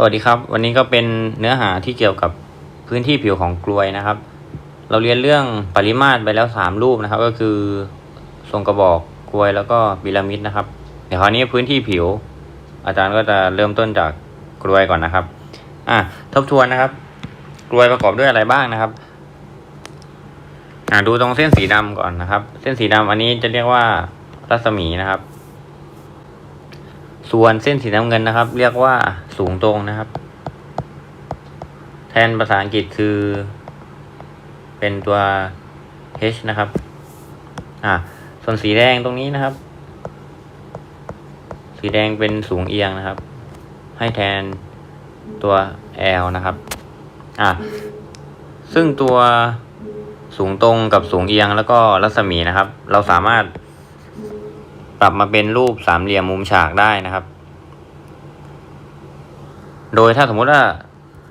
สวัสดีครับ วันนี้ก็เป็นเนื้อหาที่เกี่ยวกับพื้นที่ผิวของกลวยนะครับ เราเรียนเรื่องปริมาตรไปแล้วสามรูปนะครับ ก็คือทรงกระบอกกลวยแล้วก็พีระมิดนะครับ เดี๋ยวคราวนี้พื้นที่ผิว อาจารย์ก็จะเริ่มต้นจากกลวยก่อนนะครับอะทบทวนนะครับ กลวยประกอบด้วยอะไรบ้างนะครับอ่าดูตรงเส้นสีดำก่อนนะครับ เส้นสีดำอันนี้จะเรียกว่ารัศมีนะครับ ส่วนเส้นสีน้ำเงินนะครับ เรียกว่าสูงตรงนะครับ แทนภาษาอังกฤษคือ เป็นตัว h นะครับ อ่าส่วนสีแดงตรงนี้นะครับ สีแดงเป็นสูงเอียงนะครับ ให้แทนตัว l นะครับ อ่าซึ่งตัวสูงตรงกับสูงเอียงแล้วก็รัศมีนะครับ เราสามารถ ปรับมาเป็นรูปสามเหลี่ยมมุมฉากได้นะครับ โดยถ้าสมมุติว่า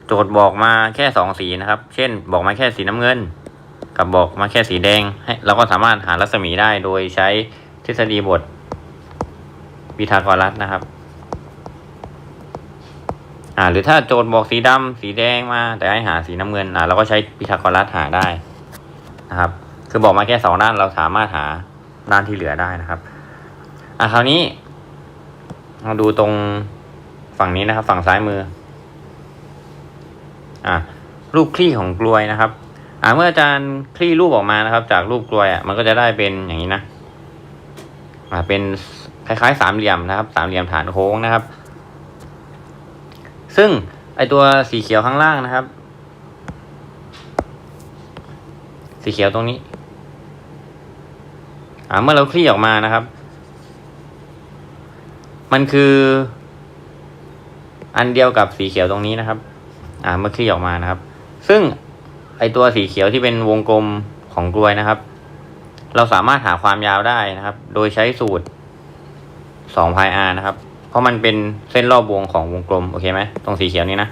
โจทย์บอกมาแค่สองสีนะครับ เช่น บอกมาแค่สีน้ำเงิน กับบอกมาแค่สีแดงให้เราก็สามารถหารัศมีได้โดยใช้ทฤษฎีบทพีทาโกรัสนะครับ อ่า หรือถ้าโจทย์บอกสีดำสีแดงมา แต่ให้หาสีน้ำเงินอ่าเราก็ใช้พีทาโกรัสหาได้นะครับ คือบอกมาแค่สองด้านเราสามารถหาด้านที่เหลือได้นะครับ อะคราวนี้เราดูตรงฝั่งนี้นะครับ ฝั่งซ้ายมือ อะรูปคลี่ของกลวยนะครับ อ่าเมื่ออาจารย์คลี่รูปออกมานะครับ จากรูปกลวยอะมันก็จะได้เป็นอย่างนี้นะ อ่าเป็นคล้ายๆสามเหลี่ยมนะครับ สามเหลี่ยมฐานโค้งนะครับ ซึ่งไอตัวสีเขียวข้างล่างนะครับ สีเขียวตรงนี้ อ่าเมื่อเราคลี่ออกมานะครับ มันคือ อันเดียวกับสีเขียวตรงนี้นะครับ อ่าเมื่อคลี่ออกมานะครับ ซึ่งไอตัวสีเขียวที่เป็นวงกลมของกลวยนะครับ เราสามารถหาความยาวได้นะครับ โดยใช้สูตร2 pi r นะครับ เพราะมันเป็นเส้นรอบวงของวงกลม โอเคไหมตรงสีเขียวนี้นะ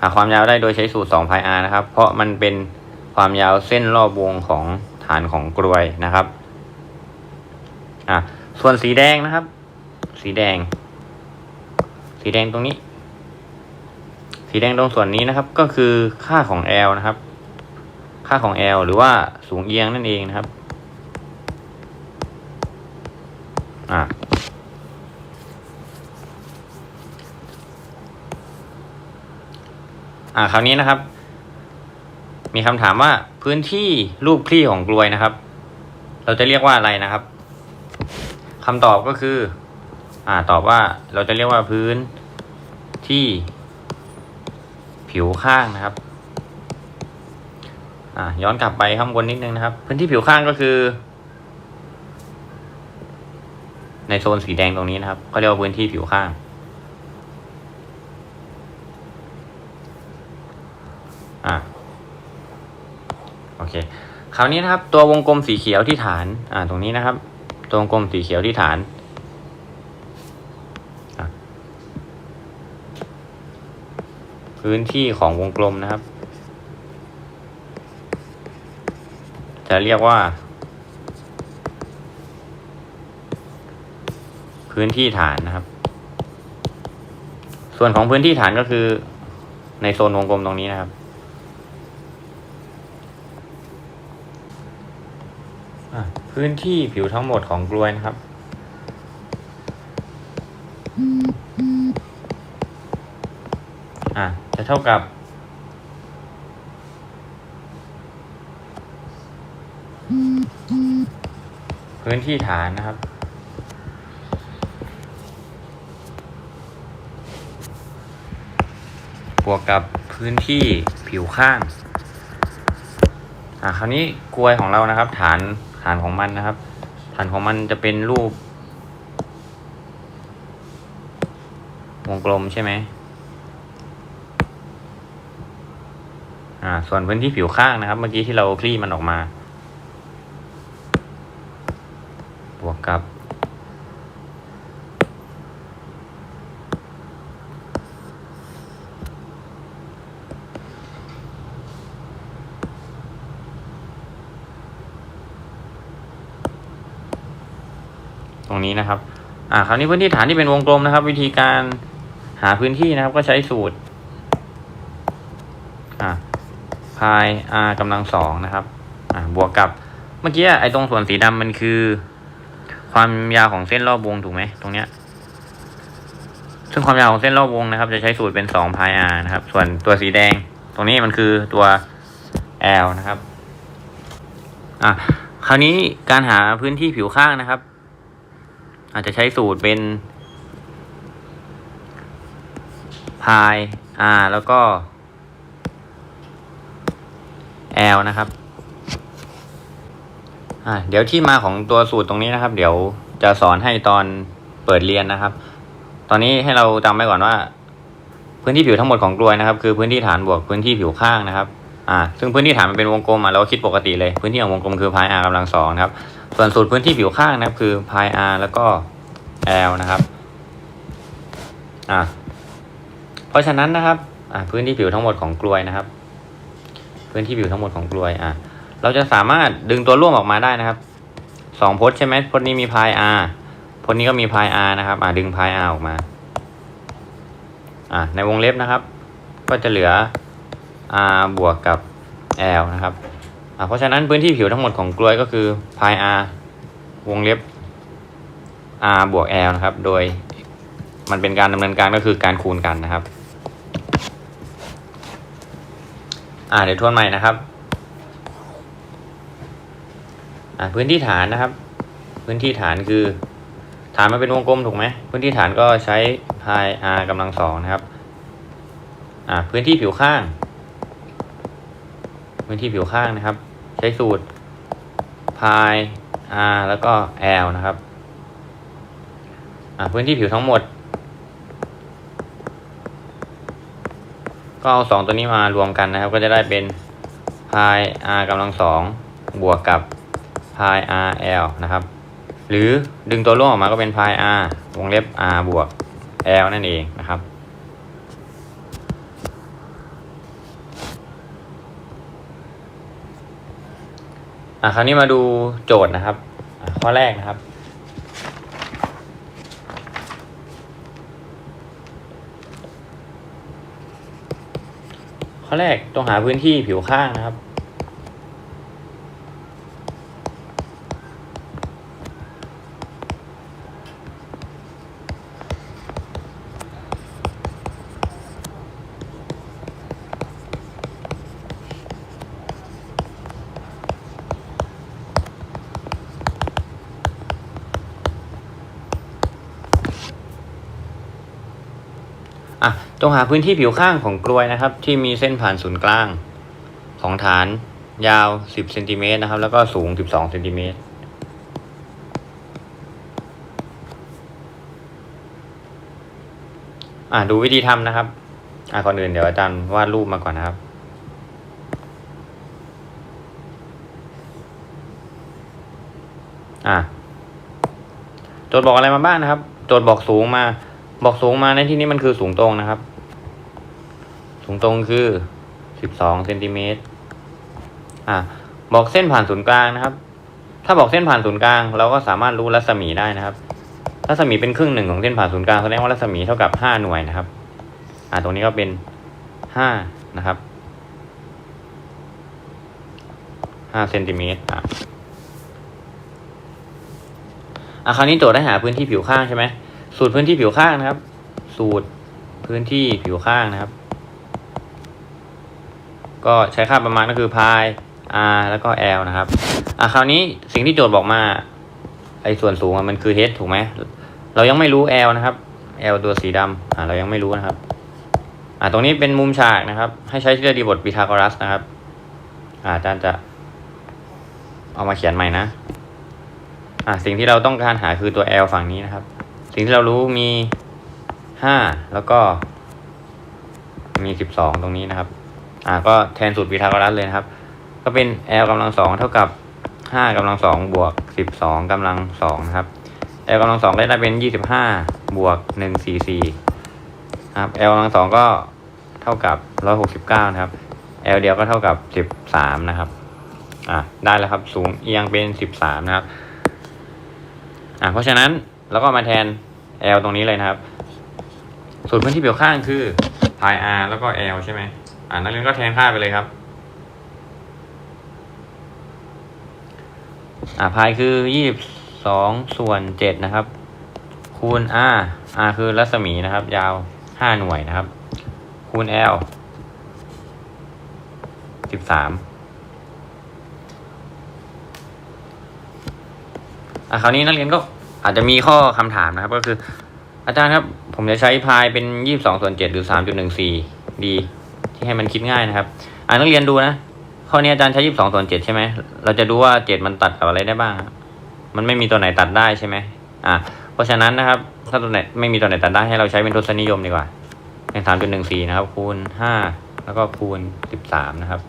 หาความยาวได้โดยใช้สูตร2 pi r นะครับ เพราะมันเป็นความยาวเส้นรอบวงของฐานของกลวยนะครับ อะส่วนสีแดงนะครับ สีแดง สีแดงตรงนี้ สีแดงตรงส่วนนี้นะครับ ก็คือค่าของ L นะครับ ค่าของ L หรือว่าสูงเอียงนั่นเองนะครับอะอ่าคราวนี้นะครับ มีคำถามว่าพื้นที่รูปคลี่ของกลวยนะครับ เราจะเรียกว่าอะไรนะครับ คำตอบก็คือ อ่าตอบว่าเราจะเรียกว่าพื้นที่ผิวข้างนะครับ อ่าย้อนกลับไปข้างบนนิดนึงนะครับ พื้นที่ผิวข้างก็คือ ในโซนสีแดงตรงนี้นะครับเขาเรียกว่าพื้นที่ผิวข้าง อ่าโอเค คราวนี้นะครับ ตัววงกลมสีเขียวที่ฐาน อ่า ตรงนี้นะครับ ตัวงกลมสีเขียวที่ฐาน พื้นที่ของวงกลมนะครับ จะเรียกว่า พื้นที่ฐานนะครับ ส่วนของพื้นที่ฐานก็คือในโซนวงกลมตรงนี้นะครับ อะ พื้นที่ผิวทั้งหมดของกลวยนะครับ อะ จะเท่ากับ พื้นที่ฐานนะครับบวกกับพื้นที่ผิวข้าง อ่าคราวนี้กลวยของเรานะครับ ฐาน ฐานของมันนะครับ ฐานของมันจะเป็นรูป วงกลมใช่ไหมอ่า ส่วนพื้นที่ผิวข้างนะครับ เมื่อกี้ที่เราคลี่มันออกมา บวกกับ ต รงนี้นะครับ อ่า คราวนี้พื้นที่ฐานที่เป็นวงกลมนะครับ วิธีการหาพื้นที่นะครับ ก็ใช้สูตร อ่าพาย r กำลังสองนะครับ อ่า บวกกับ เมื่อกี้ไอ้ตรงส่วนสีดำมันคือ ความยาวของเส้นรอบวงถูกไหมตรงเนี้ย ซึ่งความยาวของเส้นรอบวงนะครับ จะใช้สูตรเป็นสองพาย r นะครับ ส่วนตัวสีแดง ตรงนี้มันคือตัว l นะครับ อะคราวนี้การหาพื้นที่ผิวข้างนะครับ อาจจะใช้สูตรเป็นพาย r แล้วก็ l นะครับอ่าเดี๋ยวที่มาของตัวสูตรตรงนี้นะครับ เดี๋ยวจะสอนให้ตอนเปิดเรียนนะครับ ตอนนี้ให้เราจำไว้ก่อนว่า พื้นที่ผิวทั้งหมดของกลวยนะครับ คือพื้นที่ฐานบวกพื้นที่ผิวข้างนะครับ อ่า ซึ่งพื้นที่ฐานมันเป็นวงกลมอะเราก็คิดปกติเลย พื้นที่ของวงกลมคือพาย r กำลังสองนะครับ ส่วนสูตรพื้นที่ผิวข้างนะครับ คือพาย r แล้วก็ l นะครับอ่าเพราะฉะนั้นนะครับอ่าพื้นที่ผิวทั้งหมดของกลวยนะครับ พื้นที่ผิวทั้งหมดของกลวยอ่าเราจะสามารถดึงตัวร่วมออกมาได้นะครับสองพจน์ใช่ไหมพจน์นี้มีพาย r พจน์นี้ก็มีพาย r นะครับ อ่าดึงพาย r ออกมาอ่าในวงเล็บนะครับ ก็จะเหลือ r บวกกับ l นะครับ อ่าเพราะฉะนั้นพื้นที่ผิวทั้งหมดของกลวยก็คือพาย r วงเล็บ r บวก l นะครับ โดยมันเป็นการดำเนินการก็คือการคูณกันนะครับ อ่าเดี๋ยวทวนใหม่นะครับ อ่าพื้นที่ฐานนะครับ พื้นที่ฐานคือฐานมันเป็นวงกลมถูกไหมพื้นที่ฐานก็ใช้พาย r กำลังสองนะครับ อ่าพื้นที่ผิวข้าง พื้นที่ผิวข้างนะครับ ใช้สูตรพาย r แล้วก็ l นะครับพื้นที่ผิวทั้งหมด ก็เอาสองตัวนี้มารวมกันนะครับ ก็จะได้เป็นพาย r กำลังสองบวกกับพาย r l นะครับ หรือดึงตัวร่วมออกมาก็เป็นพาย r วงเล็บ r บวก l นั่นเองนะครับ อะคราวนี้มาดูโจทย์นะครับ ข้อแรกนะครับ ข้อแรกต้องหาพื้นที่ผิวข้างนะครับ อะจงหาพื้นที่ผิวข้างของกลวยนะครับ ที่มีเส้นผ่านศูนย์กลางของฐาน ยาว 10เซนติเมตรนะครับ แล้วก็สูง 12เซนติเมตรอะดูวิธีทำนะครับ อะก่อนอื่นเดี๋ยวอาจารย์วาดรูปมาก่อนนะครับอะโจทย์บอกอะไรมาบ้างนะครับ โจทย์บอกสูงมา บอกสูงมาในที่นี้มันคือสูงตรงนะครับ สูงตรงคือสิบสองเซนติเมตรอะบอกเส้นผ่านศูนย์กลางนะครับ ถ้าบอกเส้นผ่านศูนย์กลาง เราก็สามารถรู้รัศมีได้นะครับ รัศมีเป็นครึ่งหนึ่งของเส้นผ่านศูนย์กลางแสดงว่ารัศมีเท่ากับห้าหน่วยนะครับ อะตรงนี้ก็เป็นห้านะครับห้าเซนติเมตรอะอะคราวนี้โจทย์ได้หาพื้นที่ผิวข้างใช่ไหม สูตรพื้นที่ผิวข้างนะครับ สูตรพื้นที่ผิวข้างนะครับ ก็ใช้ค่าประมาณก็คือพาย r แล้วก็ l นะครับ อะคราวนี้สิ่งที่โจทย์บอกมา ไอ้ส่วนสูงมันคือ h ถูกไหม เรายังไม่รู้ l นะครับ l ตัวสีดำอะเรายังไม่รู้นะครับ อะตรงนี้เป็นมุมฉากนะครับ ให้ใช้ทฤษฎีบทพีทาโกรัสนะครับ อะอาจารย์จะเอามาเขียนใหม่นะ อะสิ่งที่เราต้องการหาคือตัว l ฝั่งนี้นะครับ สิ่งที่เรารู้มีห้าแล้วก็ มีสิบสองตรงนี้นะครับ อ่า ก็แทนสูตรพีทาโกรัสเลยนะครับ ก็เป็น l กำลังสองเท่ากับห้ากำลังสองบวกสิบสองกำลังสองนะครับ l กำลังสองได้เป็นยี่สิบห้าบวกหนึ่งสี่สี่ครับ l กำลังสองก็เท่ากับร้อยหกสิบเก้านะครับ l เดียวก็เท่ากับสิบสามนะครับ อ่าได้แล้วครับ สูงเอียงเป็นสิบสามนะครับ อ่าเพราะฉะนั้น แล้วก็มาแทน L ตรงนี้เลยนะครับ ส่วนพื้นที่เปี่ยวข้างคือพาย R แล้วก็ L ใช่ไหมอ่านักเรียนก็แทนค่าไปเลยครับ อ่าพายคือยี่สิบสองส่วนเจ็ดนะครับ คูณ R R คือรัศมีนะครับ ยาวห้าหน่วยนะครับ คูณ L สิบสามอะคราวนี้นักเรียนก็ อาจจะมีข้อคำถามนะครับ ก็คือ อาจารย์ครับ ผมจะใช้พายเป็นยี่สิบสองส่วนเจ็ดหรือสามจุดหนึ่งสี่ดีที่ให้มันคิดง่ายนะครับ อ่านักเรียนดูนะข้อนี้อาจารย์ใช้ยี่สิบสองส่วนเจ็ดใช่ไหมเราจะดูว่าเจ็ดมันตัดกับอะไรได้บ้าง มันไม่มีตัวไหนตัดได้ใช่ไหมอ่าเพราะฉะนั้นนะครับ ถ้าตัวไหนไม่มีตัวไหนตัดได้ให้เราใช้เป็นทศนิยมดีกว่าเป็นสามจุดหนึ่งสี่นะครับ คูณห้าแล้วก็คูณสิบสามนะครับ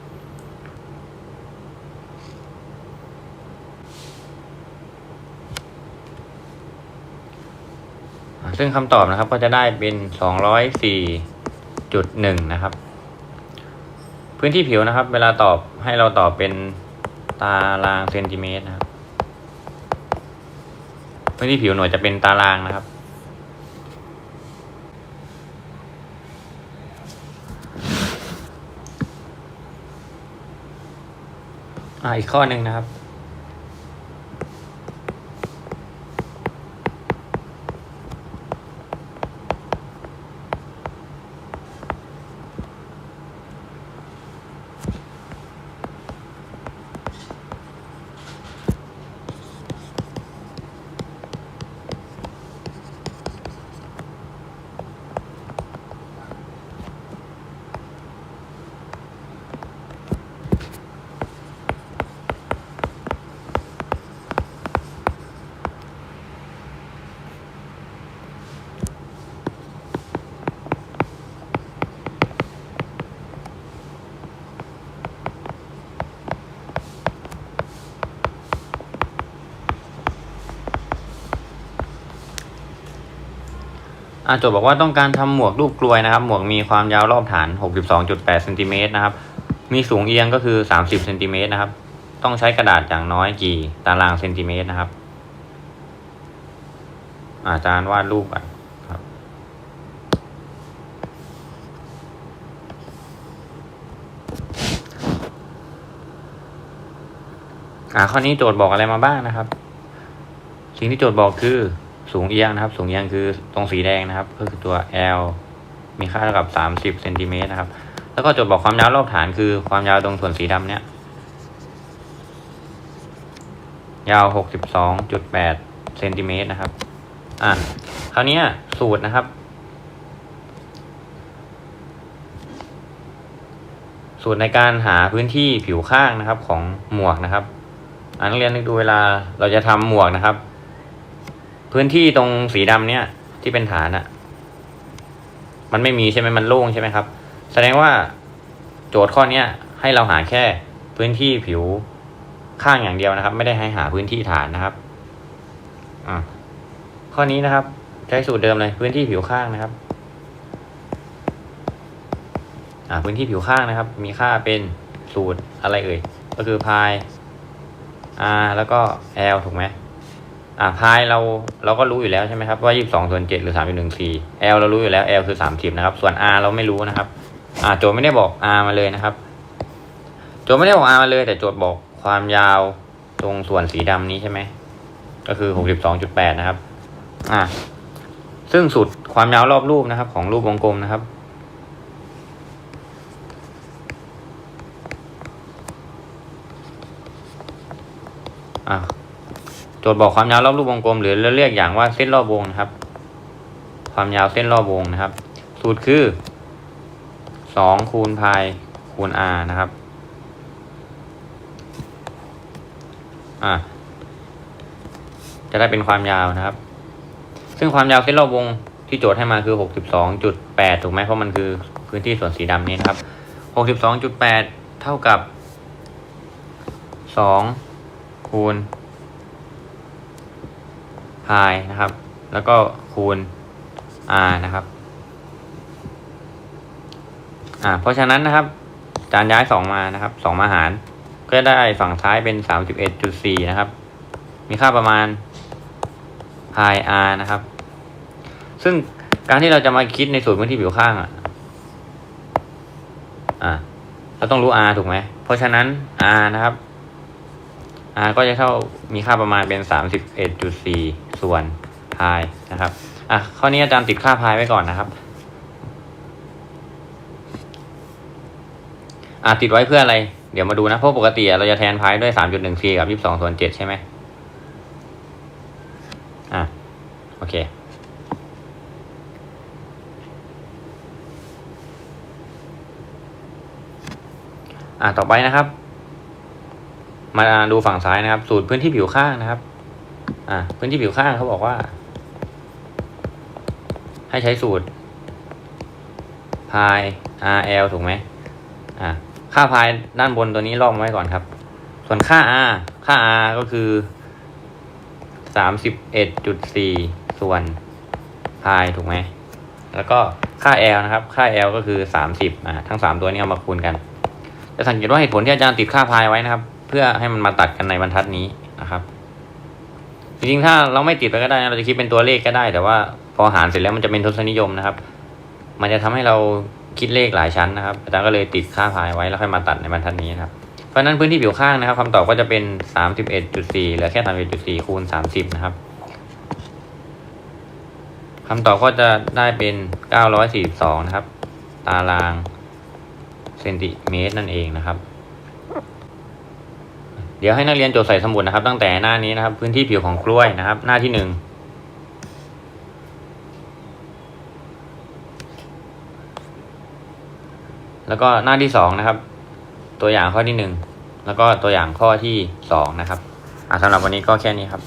ซึ่งคำตอบนะครับก็จะได้เป็นสองร้อยสี่จุดหนึ่งนะครับ พื้นที่ผิวนะครับ เวลาตอบให้เราตอบเป็นตารางเซนติเมตรนะครับ พื้นที่ผิวหน่วยจะเป็นตารางนะครับ อ่าอีกข้อหนึ่งนะครับ อาโจทย์บอกว่าต้องการทำหมวกรูปกลวยนะครับ หมวกมีความยาวรอบฐาน 62.8เซนติเมตรนะครับ มีสูงเอียงก็คือ 30เซนติเมตรนะครับ ต้องใช้กระดาษอย่างน้อยกี่ตารางเซนติเมตรนะครับ อาจารย์วาดรูปก่อนครับอ่าข้อนี้โจทย์บอกอะไรมาบ้างนะครับ สิ่งที่โจทย์บอกคือ สูงเอียงนะครับ สูงเอียงคือตรงสีแดงนะครับ ก็คือตัว L มีค่าเท่ากับ 30เซนติเมตรนะครับ แล้วก็จทย์บอกความยาวรอบฐานคือความยาวตรงส่วนสีดำเนี้ยยาว 62.8เซนติเมตรนะครับ อะคราวนี้สูตรนะครับ สูตรในการหาพื้นที่ผิวข้างนะครับของหมวกนะครับ อ่านักเรียนดูเวลาเราจะทำหมวกนะครับ พื้นที่ตรงสีดำเนี่ย ที่เป็นฐานอะมันไม่มีใช่ไหมมันโล่งใช่ไหมครับ แสดงว่าโจทย์ข้อเนี้ยให้เราหาแค่พื้นที่ผิวข้างอย่างเดียวนะครับ ไม่ได้ให้หาพื้นที่ฐานนะครับอ่าข้อนี้นะครับ ใช้สูตรเดิมเลยพื้นที่ผิวข้างนะครับ่าพื้นที่ผิวข้างนะครับ มีค่าเป็นสูตรอะไรเอ่ย ก็คือพาย r แล้วก็ l ถูกไหม อ่าพายเราเราก็รู้อยู่แล้วใช่ไหมครับว่ายี่สิบสองส่วนเจ็ดหรือสามจุดหนึ่งสี่ l เรารู้อยู่แล้ว l คือสามสิบนะครับ ส่วน r เราไม่รู้นะครับ อ่าโจทย์ไม่ได้บอก r มาเลยนะครับ โจทย์ไม่ได้บอก r มาเลย แต่โจทย์บอกความยาวตรงส่วนสีดำนี้ใช่ไหม ก็คือหกสิบสองจุดแปดนะครับ อ่า ซึ่งสูตรความยาวรอบรูปนะครับ ของรูปวงกลมนะครับอ่า โจทย์บอกความยาวรอบรูปวงกลม หรือเราเรียกอย่างว่าเส้นรอบวงนะครับ ความยาวเส้นรอบวงนะครับ สูตรคือสองคูณพายคูณ r นะครับ อ่าจะได้เป็นความยาวนะครับ ซึ่งความยาวเส้นรอบวงที่โจทย์ให้มาคือหกสิบสองจุดแปดถูกไหมเพราะมันคือพื้นที่ส่วนสีดำนี้นะครับหกสิบสองจุดแปดเท่ากับสองคูณายนะครับ แล้วก็คูณ r นะครับอ่าเพราะฉะนั้นนะครับ จานย้ายสองมานะครับสองมาหาร ก็ได้ฝั่งซ้ายเป็นสามสิบเอ็ดจุดสี่นะครับ มีค่าประมาณพาย r นะครับ ซึ่งการที่เราจะมาคิดในสูตรพื้นที่ผิวข้างอะอ่าเราต้องรู้ r ถูกไหม เพราะฉะนั้น r นะครับ r ก็จะเท่ามีค่าประมาณเป็นสามสิบเอ็ดจุดสี่ส่วนพายนะครับอะข้อนี้อาจารย์ติดค่าพายไว้ก่อนนะครับอะติดไว้เพื่ออะไร เดี๋ยวมาดูนะ เพราะปกติเราจะแทนพายด้วยสามจุดหนึ่งสี่กับยี่สิบสองส่วนเจ็ดใช่ไหมอะโอเคอะต่อไปนะครับ มาดูฝั่งซ้ายนะครับ สูตรพื้นที่ผิวข้างนะครับ อะพื้นที่ผิวข้างเขาบอกว่า ให้ใช้สูตรพาย RL ถูกไหมอะค่าพายด้านบนตัวนี้ลอกไว้ก่อนครับ ส่วนค่า R ค่า R ก็คือสามสิบเอ็ดจุดสี่ส่วนพายถูกไหม แล้วก็ค่า L นะครับ ค่า L ก็คือสามสิบอะทั้งสามตัวนี้เอามาคูณกัน จะสังเกตว่าเหตุผลที่อาจารย์ติดค่าพายไว้นะครับ เพื่อให้มันมาตัดกันในบรรทัดนี้นะครับจริงๆถ้าเราไม่ติดไปก็ได้นะเราจะคิดเป็นตัวเลขก็ได้ แต่ว่าพอหารเสร็จแล้วมันจะเป็นทศนิยมนะครับ มันจะทำให้เราคิดเลขหลายชั้นนะครับอาจารย์ก็เลยติดค่าพายไว้แล้วค่อยมาตัดในบรรทัดนี้นะครับเพราะนั้นพื้นที่ผิวข้างนะครับคำตอบก็จะเป็นสามสิบเอ็ดจุดสี่เหลือแค่สามสิบจุดสี่คูณสามสิบนะครับคำตอบก็จะได้เป็นเก้าร้อยสี่สิบสองนะครับ ตารางเซนติเมตรนั่นเองนะครับ เดี๋ยวให้นักเรียนจดใส่สมุดนะครับ ตั้งแต่หน้านี้นะครับ พื้นที่ผิวของกล้วยนะครับ หน้าที่หนึ่งแล้วก็หน้าที่สองนะครับ ตัวอย่างข้อที่หนึ่งแล้วก็ตัวอย่างข้อที่สองนะครับสำหรับวันนี้ก็แค่นี้ครับ